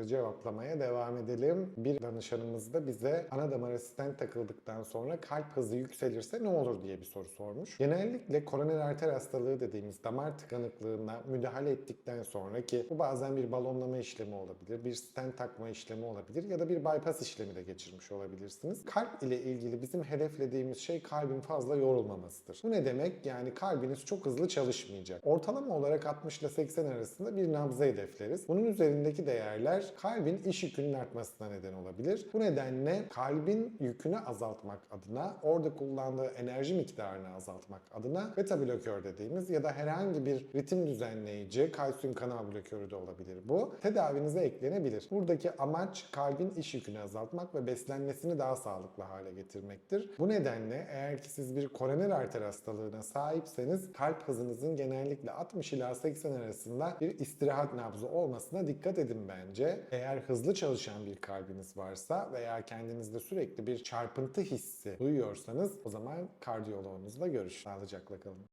soruları cevaplamaya devam edelim. Bir danışanımız da bize ana damara stent takıldıktan sonra kalp hızı yükselirse ne olur diye bir soru sormuş. Genellikle koroner arter hastalığı dediğimiz damar tıkanıklığına müdahale ettikten sonra ki bu bazen bir balonlama işlemi olabilir, bir stent takma işlemi olabilir ya da bir bypass işlemi de geçirmiş olabilirsiniz. Kalp ile ilgili bizim hedeflediğimiz şey kalbin fazla yorulmamasıdır. Bu ne demek? Yani kalbiniz çok hızlı çalışmayacak. Ortalama olarak 60 ile 80 arasında bir nabzı hedefleriz. Bunun üzerindeki değerler kalbin iş yükünün artmasına neden olabilir. Bu nedenle kalbin yükünü azaltmak adına, orada kullandığı enerji miktarını azaltmak adına beta blokör dediğimiz ya da herhangi bir ritim düzenleyici, kalsiyum kanal blokörü de olabilir bu. Tedavinize eklenebilir. Buradaki amaç kalbin iş yükünü azaltmak ve beslenmesini daha sağlıklı hale getirmektir. Bu nedenle eğer ki siz bir koroner arter hastalığına sahipseniz kalp hızınızın genellikle 60 ila 80 arasında bir istirahat nabzı olmasına dikkat edin bence. Eğer hızlı çalışan bir kalbiniz varsa veya kendinizde sürekli bir çarpıntı hissi duyuyorsanız o zaman kardiyoloğunuzla görüş. Sağlıcakla kalın.